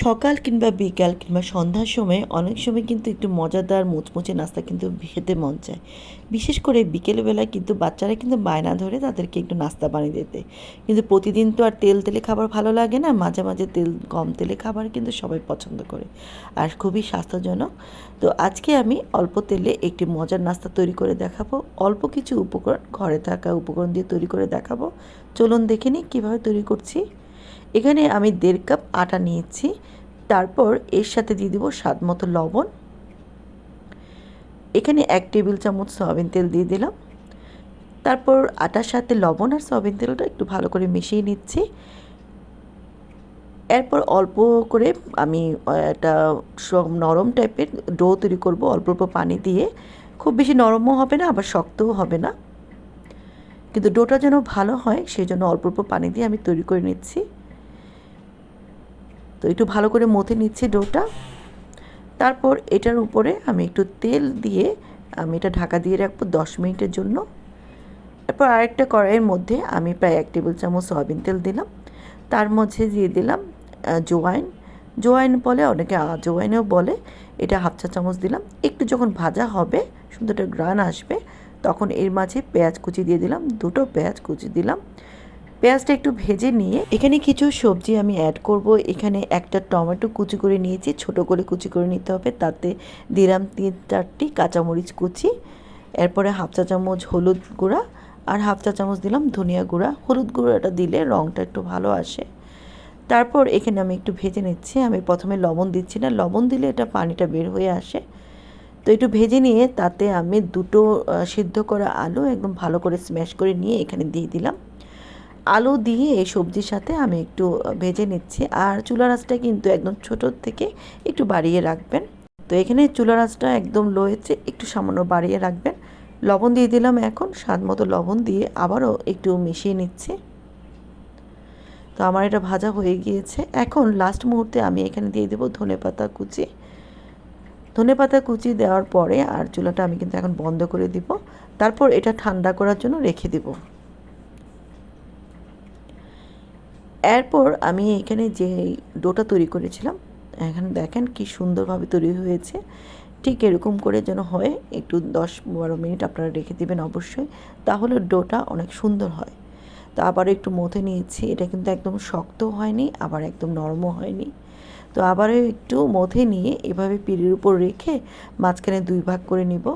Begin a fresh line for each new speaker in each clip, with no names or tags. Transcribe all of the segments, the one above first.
সকাল কিংবা বিকাল কিংবা সন্ধ্যার সময় অনেক সময় কিন্তু একটু মজাদার, মুচমুচে নাস্তা কিন্তু খেতে মন চায়। বিশেষ করে বিকেলবেলা কিন্তু বাচ্চারা কিন্তু বায়না ধরে তাদেরকে একটু নাস্তা বানিয়ে দিতে। কিন্তু প্রতিদিন তো আর তেল তেলে খাবার ভালো লাগে না, মাঝে মাঝে তেল কম তেলে খাবার কিন্তু সবাই পছন্দ করে আর খুবই স্বাস্থ্যজনক। তো আজকে আমি অল্প তেলে একটি মজার নাস্তা তৈরি করে দেখাবো। অল্প কিছু উপকরণ, ঘরে থাকা উপকরণ দিয়ে তৈরি করে দেখাবো। চলুন দেখে নিই কীভাবে তৈরি করছি। এখানে আমি দেড় কাপ আটা নিয়েছি। তারপর এর সাথে দিয়ে দেবো স্বাদ মতো লবণ। এখানে এক টেবিল চামচ সয়াবিন তেল দিয়ে দিলাম। তারপর আটার সাথে লবণ আর সয়াবিন তেলটা একটু ভালো করে মিশিয়ে নিচ্ছি। এরপর অল্প করে আমি একটা নরম টাইপের ডো তৈরি করব অল্প অল্প পানি দিয়ে। খুব বেশি নরমও হবে না, আবার শক্তও হবে না। কিন্তু ডোটা যেন ভালো হয় সেই জন্য অল্প অল্প পানি দিয়ে আমি তৈরি করে নিচ্ছি। তো একটু ভালো করে মথে নিচ্ছি ডোটা। তারপর এটার উপরে আমি একটু তেল দিয়ে আমি এটা ঢাকা দিয়ে রাখব দশ মিনিটের জন্য। তারপর আরেকটা কড়াইয়ের মধ্যে আমি প্রায় এক টেবিল চামচ সয়াবিন তেল দিলাম। তার মধ্যে দিয়ে দিলাম জোয়াইন। জোয়াইন বলে অনেকে জোয়াইনও বলে, এটা হাফ চা চামচ দিলাম। একটু যখন ভাজা হবে, সুন্দর একটা গ্রান আসবে, তখন এর মাঝে পেঁয়াজ কুচি দিয়ে দিলাম, দুটো পেঁয়াজ কুচি দিলাম। পেঁয়াজটা একটু ভেজে নিয়ে এখানে কিছু সবজি আমি অ্যাড করব। এখানে একটা টমেটো কুচি করে নিয়েছি, ছোট করে কুচি করে নিতে হবে। তাতে দিলাম তিন চারটি কাঁচামরিচ কুচি, এরপরে হাফ চা চামচ হলুদ গুঁড়া আর হাফ চা চামচ দিলাম ধনিয়া গুঁড়া। হলুদ গুঁড়াটা দিলে রঙটা একটু ভালো আসে। তারপর এখানে আমি একটু ভেজে নিচ্ছি। আমি প্রথমে লবণ দিচ্ছি না, লবণ দিলে এটা পানিটা বের হয়ে আসে। তো একটু ভেজে নিয়ে তাতে আমি দুটো সিদ্ধ করা আলু একদম ভালো করে স্ম্যাশ করে নিয়ে এখানে দিয়ে দিলাম। আলু দিয়ে এই সবজির সাথে আমি একটু ভেজে নিচ্ছি। আর চুলা আঁচটা কিন্তু একদম ছোটোর থেকে একটু বাড়িয়ে রাখবেন। তো এখানে চুলা আঁচটা একদম লো হচ্ছে, একটু সামান্য বাড়িয়ে রাখবেন। লবণ দিয়ে দিলাম এখন, স্বাদ মতো লবণ দিয়ে আবারও একটু মিশিয়ে নিচ্ছি। তো আমার এটা ভাজা হয়ে গিয়েছে। এখন লাস্ট মুহূর্তে আমি এখানে দিয়ে দেবো ধনে পাতা কুচি। ধনে পাতা কুচি দেওয়ার পরে আর চুলাটা আমি কিন্তু এখন বন্ধ করে দিব। তারপর এটা ঠান্ডা করার জন্য রেখে দেবো। এরপর আমি এখানে যে ডোটা তৈরি করেছিলাম, এখানে দেখেন কি সুন্দরভাবে তৈরি হয়েছে। ঠিক এরকম করে যেন হয়, একটু দশ বারো মিনিট আপনারা রেখে দেবেন অবশ্যই, তাহলে ডোটা অনেক সুন্দর হয়। তা আবার একটু মথে নিয়েছি, এটা কিন্তু একদম শক্ত হয়নি, আবার একদম নরমও হয়নি। তো আবারও একটু মথে নিয়ে এভাবে পিড়ির উপর রেখে মাঝখানে দুই ভাগ করে নিব।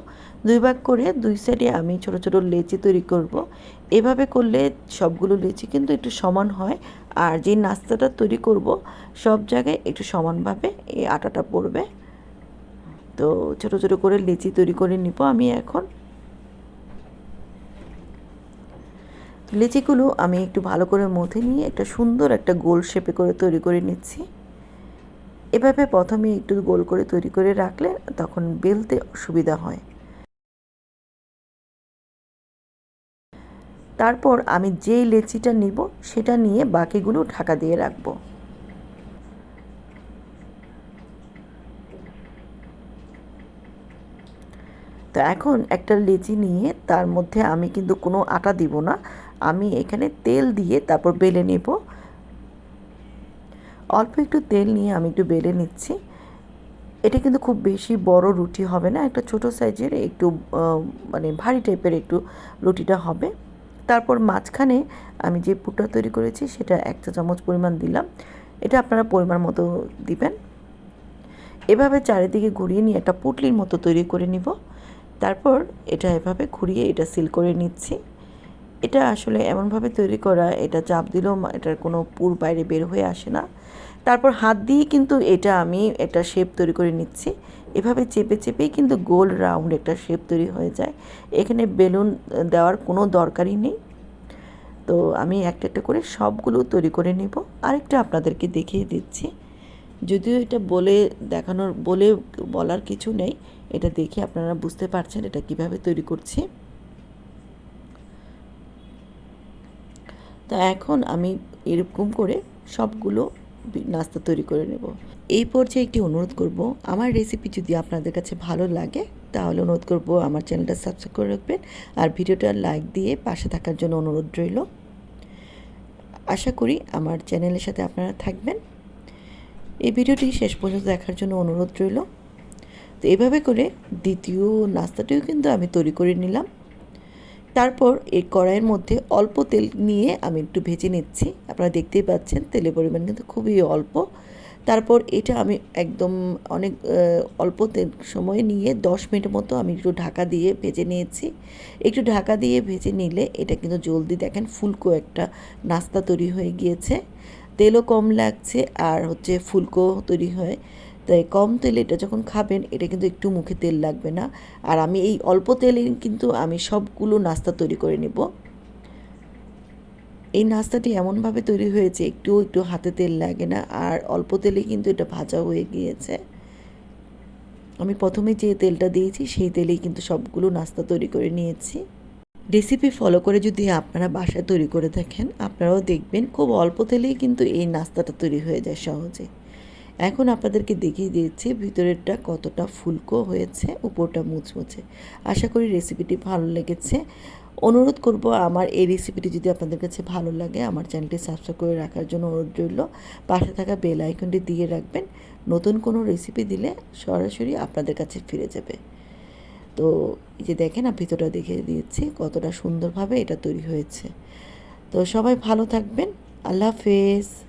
দুই ভাগ করে দুই সাইডে আমি ছোট ছোট লেচি তৈরি করব। এভাবে করলে সবগুলো লেচি কিন্তু একটু সমান হয় আর যে নাস্তাটা তৈরি করব, সব জায়গায় একটু সমানভাবে এই আটাটা পড়বে। তো ছোট ছোট করে লেচি তৈরি করে নিব আমি এখন। লেচিগুলো আমি একটু ভালো করে মথে নিয়ে একটা সুন্দর একটা গোল শেপে করে তৈরি করে নিচ্ছি। এভাবে প্রথমে একটু গোল করে তৈরি করে রাখলে তখন বেলতে সুবিধা হয়। তারপর আমি যেই লেচিটা নিব, সেটা নিয়ে বাকিগুলো ঢাকা দিয়ে রাখব। তো এখন একটা লেচি নিয়ে তার মধ্যে আমি কিন্তু কোনো আটা দিব না। আমি এখানে তেল দিয়ে তারপর বেলে নেব। অল্প একটু তেল নিয়ে আমি একটু বেলে নিচ্ছি। এটা কিন্তু খুব বেশি বড় রুটি হবে না, একটা ছোট সাইজের একটু মানে ভারী টাইপের একটু রুটিটা হবে। তারপর মাঝখানে আমি যে পুরটা তৈরি করেছি সেটা এক চা চামচ পরিমাণ দিলাম। এটা আপনারা পরিমাণ মতো দিবেন। এভাবে চারিদিকে ঘুরিয়ে নিয়ে একটা পুটলির মতো তৈরি করে নিব। তারপর এটা এভাবে ঘুরিয়ে এটা সিল করে নিচ্ছি। এটা আসলে এমনভাবে তৈরি করা, এটা চাপ দিলেও এটার কোনো পুর বাইরে বের হয়ে আসে না। তারপর হাত দিয়ে কিন্তু এটা আমি একটা শেপ তৈরি করে নিচ্ছি। এভাবে চেপে চেপেই কিন্তু গোল রাউন্ড একটা শেপ তৈরি হয়ে যায়। এখানে বেলুন দেওয়ার কোনো দরকারই নেই। তো আমি একটা একটা করে সবগুলো তৈরি করে নেব। আরেকটা আপনাদেরকে দেখিয়ে দিচ্ছি। যদিও এটা বলে দেখানোর, বলে বলার কিছু নেই, এটা দেখে আপনারা বুঝতে পারছেন এটা কীভাবে তৈরি করছি। তা এখন আমি এরকম করে সবগুলো নাস্তা তৈরি করে নেব। এই পর্যায়ে একটি অনুরোধ করব, আমার রেসিপি যদি আপনাদের কাছে ভালো লাগে, তাহলে অনুরোধ করব আমার চ্যানেলটা সাবস্ক্রাইব করে রাখবেন আর ভিডিওটা লাইক দিয়ে পাশে থাকার জন্য অনুরোধ রইল। আশা করি আমার চ্যানেলের সাথে আপনারা থাকবেন। এই ভিডিওটি শেষ পর্যন্ত দেখার জন্য অনুরোধ রইল। তো এভাবে করে দ্বিতীয় নাস্তাটিও কিন্তু আমি তৈরি করে নিলাম। তারপর এই কড়াইয়ের মধ্যে অল্প তেল নিয়ে আমি একটু ভেজে নিচ্ছি। আপনারা দেখতেই পাচ্ছেন, তেলের পরিমাণ কিন্তু খুবই অল্প। তারপর এটা আমি একদম অনেক অল্প তেল সময় নিয়ে দশ মিনিট মতো আমি একটু ঢাকা দিয়ে ভেজে নিয়েছি। একটু ঢাকা দিয়ে ভেজে নিলে এটা কিন্তু জলদি দেখেন ফুলকো একটা নাস্তা তৈরি হয়ে গিয়েছে। তেলও কম লাগছে আর হচ্ছে ফুলকো তৈরি হয়। তাই কম তেলে এটা যখন খাবেন, এটা কিন্তু একটু মুখে তেল লাগবে না। আর আমি এই অল্প তেলে কিন্তু আমি সবগুলো নাস্তা তৈরি করে নেব। এই নাস্তাটি এমনভাবে তৈরি হয়েছে একটু একটু হাতে তেল লাগে না, আর অল্প তেলে কিন্তু এটা ভাজা হয়ে গিয়েছে। আমি প্রথমে যে তেলটা দিয়েছি, সেই তেলেই কিন্তু সবগুলো নাস্তা তৈরি করে নিয়েছি। রেসিপি ফলো করে যদি আপনারা বাসায় তৈরি করে থাকেন, আপনারাও দেখবেন খুব অল্প তেলেই কিন্তু এই নাস্তাটা তৈরি হয়ে যায় সহজে। এখন আপনাদেরকে দেখিয়ে দিয়েছি ভিতরেরটা কতটা ফুলকো হয়েছে, উপরটা মুচমুচে। আশা করি রেসিপিটি ভালো লেগেছে। অনুরোধ করব আমার এই রেসিপিটি যদি আপনাদের কাছে ভালো লাগে, আমার চ্যানেলটি সাবস্ক্রাইব করে রাখার জন্য অনুরোধ রইল। পাশে থাকা বেল আইকনটি দিয়ে রাখবেন। নতুন কোনো রেসিপি দিলে সরাসরি আপনাদের কাছে ফিরে যাবে। তো এই যে দেখেন ভিতরটা দেখে দিয়েছি কতটা সুন্দরভাবে এটা তৈরি হয়েছে। তো সবাই ভালো থাকবেন। আল্লাহ হাফেজ।